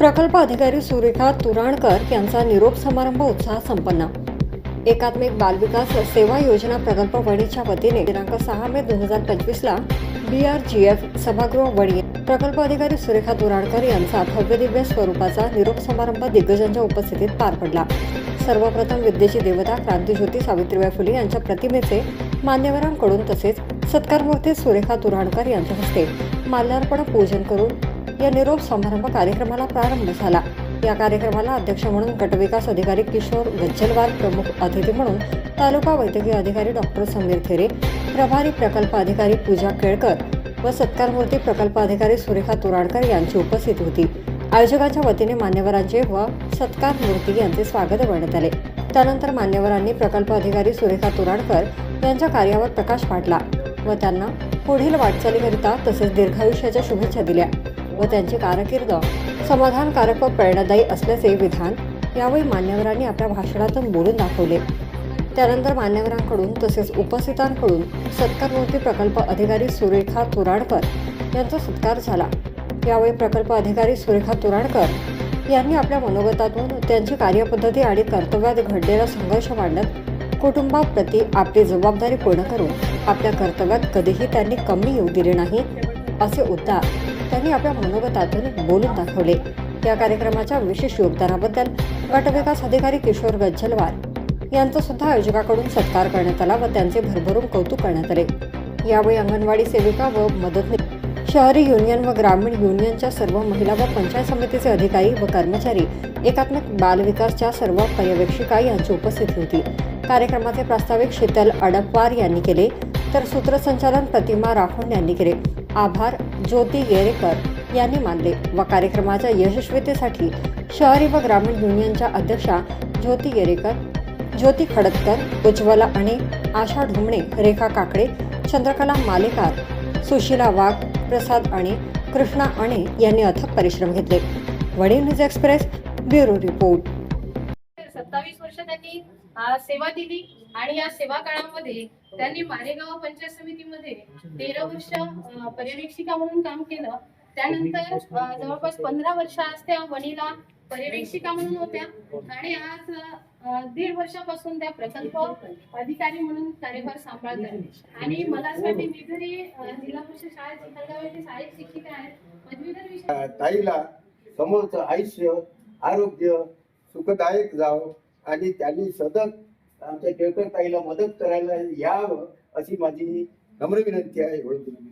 प्रकल्प अधिकारी सुरेखा तुराणकर यांचा निरोप समारंभ उत्साह संपन्न. एकात्मिक बालविकास सेवा योजना प्रकल्प वणीच्या वतीने दिनांक सहा मे दोन हजार पंचवीसला बी आर जी एफ सभागृह वणी प्रकल्प अधिकारी सुरेखा तुराणकर यांचा भव्यदिव्य स्वरूपाचा निरोप समारंभ दिग्गजांच्या उपस्थितीत पार पडला. सर्वप्रथम विद्येची देवता क्रांतीज्योती सावित्रीबाई फुले यांच्या प्रतिमेचे मान्यवरांकडून तसेच सत्कारमूर्ती सुरेखा तुराणकर यांच्या हस्ते माल्यार्पण पूजन करून या निरोप समारंभ कार्यक्रमाला प्रारंभ झाला. या कार्यक्रमाला अध्यक्ष म्हणून गटविकास अधिकारी किशोर गज्जलवार प्रमुख अतिथी म्हणून तालुका वैद्यकीय अधिकारी डॉक्टर समीर थेरे प्रभारी प्रकल्प अधिकारी पूजा केळकर व सत्कारमूर्ती प्रकल्प अधिकारी सुरेखा तुराडकर यांची उपस्थिती होती. आयोजकाच्या वतीने मान्यवरांचे व सत्कार मूर्ती यांचे स्वागत करण्यात आले. त्यानंतर मान्यवरांनी प्रकल्प अधिकारी सुरेखा तुराडकर यांच्या कार्यावर प्रकाश पाडला व त्यांना पुढील वाटचालीकरिता तसेच दीर्घायुष्याच्या शुभेच्छा दिल्या. व त्यांची कारकीर्द समाधानकारक व प्रेरणादायी असल्याचे विधान यावेळी मान्यवरांनी आपल्या भाषणातून बोलून दाखवले. त्यानंतर मान्यवरांकडून तसेच उपस्थितांकडून सत्कारमूर्ती प्रकल्प अधिकारी सुरेखा तुराडकर यांचा सत्कार झाला. यावेळी प्रकल्प अधिकारी सुरेखा तुराडकर यांनी आपल्या मनोगतातून त्यांची कार्यपद्धती आणि कर्तव्यात घडलेला संघर्ष मांडत कुटुंबाप्रती आपली जबाबदारी पूर्ण करून आपल्या कर्तव्यात कधीही त्यांनी कमी येऊ दिले नाही असे उद्गार त्यांनी आपल्या मनोगतातून बोलून दाखवले. या कार्यक्रमाच्या विशेष योगदानाबद्दल गटविकास अधिकारी किशोर गज्जलवार यांचा सुद्धा आयोजकाकडून सत्कार करण्यात आला व त्यांचे भरभरून कौतुक करण्यात आले. यावेळी अंगणवाडी सेविका व मदतनीस शहरी युनियन व ग्रामीण युनियनच्या सर्व महिला व पंचायत समितीचे अधिकारी व कर्मचारी एकात्मिक बालविकासच्या सर्व पर्यवेक्षिका यांची उपस्थिती होती. कार्यक्रमाचे प्रास्ताविक शीतल अडपवार यांनी केले. तर सूत्रसंचालन प्रतिमा राखोंड यांनी केले. आभार ज्योती गेरेकर यांनी मानले. व कार्यक्रमाच्या यशस्वीतेसाठी शहरी व ग्रामीण युनियनच्या अध्यक्षा ज्योती गेरेकर ज्योती खडतकर उज्ज्वला अणे आशा ढुमणे रेखा काकडे चंद्रकला मालेकार सुशीला वाघ प्रसाद अणे कृष्णा अणे यांनी अथक परिश्रम घेतले. वडील न्यूज एक्सप्रेस ब्युरो रिपोर्ट. सत्तावीस वर्ष त्यांनी सेवा दिली. आणि या सेवा काळामध्ये त्यांनी मारेगाव पंचायत समितीमध्ये तेरा वर्ष पर्यवेक्षिका म्हणून काम केलं. त्यानंतर जवळपास पंधरा वर्ष आज त्या वणीला पर्यवेक्षिका म्हणून होत्या. आणि आज दीड वर्षापासून त्या प्रकल्प अधिकारी म्हणून कार्यभार सांभाळत आणि मला असं वाटते मी जरी जिल्हा परिषद शाळेत चिखलगाव येथे शाळेत शिक्षिका आहे पदवीधर विषय ताईला समोरचं आयुष्य आरोग्य सुखदायक जावं आणि त्यांनी सतत आमच्या केळकर ताईला मदत करायला यावं अशी माझी नम्र विनंती आहे. एवढं तुम्ही